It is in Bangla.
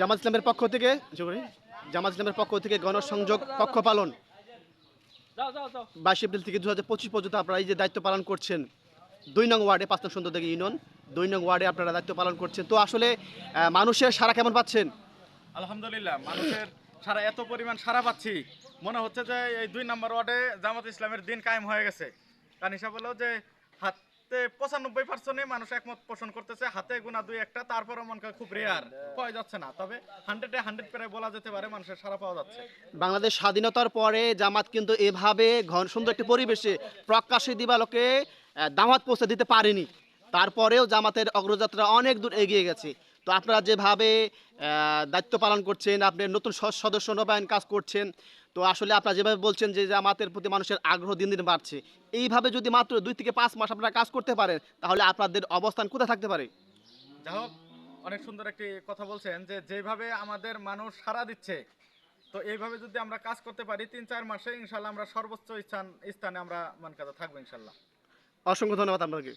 জামাত ইসলামের পক্ষ থেকে জামাত ইসলামের পক্ষ থেকে গণসংযোগ পক্ষ পালন। বাইশ এপ্রিল থেকে দু হাজার পঁচিশ পর্যন্ত আপনারা এই যে দায়িত্ব পালন করছেন, দুই নং ওয়ার্ডে পাঁচ নং সুন্দর থেকে ইউনিয়ন, দুই নং ওয়ার্ডে আপনারা দায়িত্ব পালন করছেন। তো আসলে মানুষের সারা কেমন পাচ্ছেন? আলহামদুলিল্লাহ, মানুষের সারা এত পরিমাণ সারা পাচ্ছি। মনে হচ্ছে যে এই দুই নম্বর ওয়ার্ডে জামাত ইসলামের দিন কায়েম হয়ে গেছে। তার হিসাব হলো যে হাতে পঁচানব্বই পার্সেন্টে মানুষ একমত পোষণ করতেছে, হাতে গোনা দুই একটা তারপরে মনে খুব রেয়ার পাওয়া যাচ্ছে না। তবে হান্ড্রেডে হান্ড্রেড প্রায় বলা যেতে পারে মানুষের সারা পাওয়া যাচ্ছে। বাংলাদেশ স্বাধীনতার পরে জামাত কিন্তু এভাবে ঘন সুন্দর একটি পরিবেশে প্রকাশ্যে দিবালোকে দামাত পৌঁছে দিতে পারেনি। তারপরেও জামাতের অগ্রযাত্রা অনেক দূর এগিয়ে গেছে। তো আপনারা যেভাবে দায়িত্ব পালন করছেন আপনি নতুন সদস্য নবায়ন কাজ করছেন তো আসলে আপনারা যেভাবে বলছেন যে জামাতের প্রতি মানুষের আগ্রহ দিন দিন বাড়ছে এইভাবে যদি মাত্র দুই থেকে পাঁচ মাস আপনারা কাজ করতে পারেন তাহলে আপনাদের অবস্থান কোথায় থাকতে পারে? যাই হোক অনেক সুন্দর একটি কথা বলছেন যে যেভাবে আমাদের মানুষ সারা দিচ্ছে তো এইভাবে যদি আমরা কাজ করতে পারি তিন চার মাসে ইনশাল্লাহ আমরা সর্বোচ্চ স্থান স্থানে আমরা মান কাজে থাকব ইনশাল্লাহ। অসংখ্য ধন্যবাদ আপনাকে।